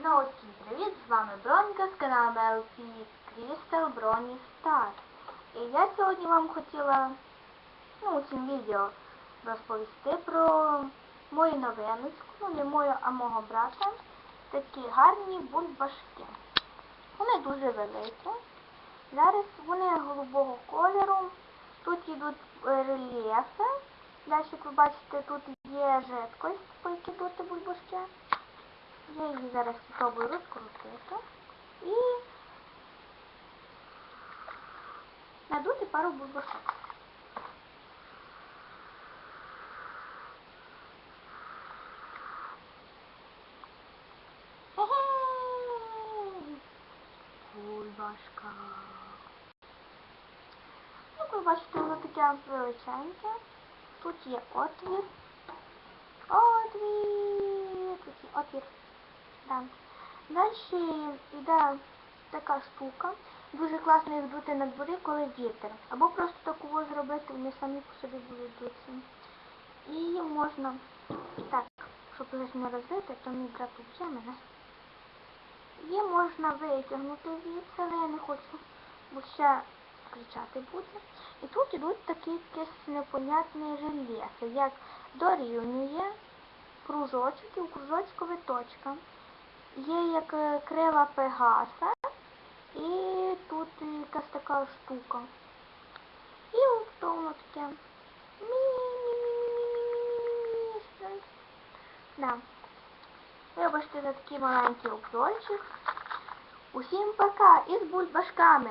Знову всім привіт! З вами Бронька з каналу LP Crystal Bronny Star. І я сьогодні вам хотіла ну, у цьому відео розповісти про мою новиночку, ну не мою, а мого брата. Такі гарні бульбашки. Вони дуже великі. Зараз вони голубого кольору. Тут йдуть е, рельєфи. Далі, як ви бачите, тут є жидкость, по якій дути бульбашки. Я її зараз спробую розкрутити і надути пару бульбашок. Бульбашка. Як ви бачите, воно таке величеньке. Тут є отвір. Отвір. Тут є отвір. Да. Далі йде така штука. Дуже класно їх дути на дворі, коли вітер. Або просто таку зробити, вони самі по собі будуть дутися. І можна так, щоб вже не розбити, то мій брат вже мене. Її можна витягнути звідси, але я не хочу, бо ще кричати буде. І тут ідуть такі якісь непонятні рельєфи, як дорівнює кружочок і у кружочкові точка. Є як е, крила Пегаса і тут якась така штука. І воно таке. Мі-мі-мі-мі-мі-мі-мі. Да. Вибачте за такий маленький обзорчик. Усім пока і з бульбашками.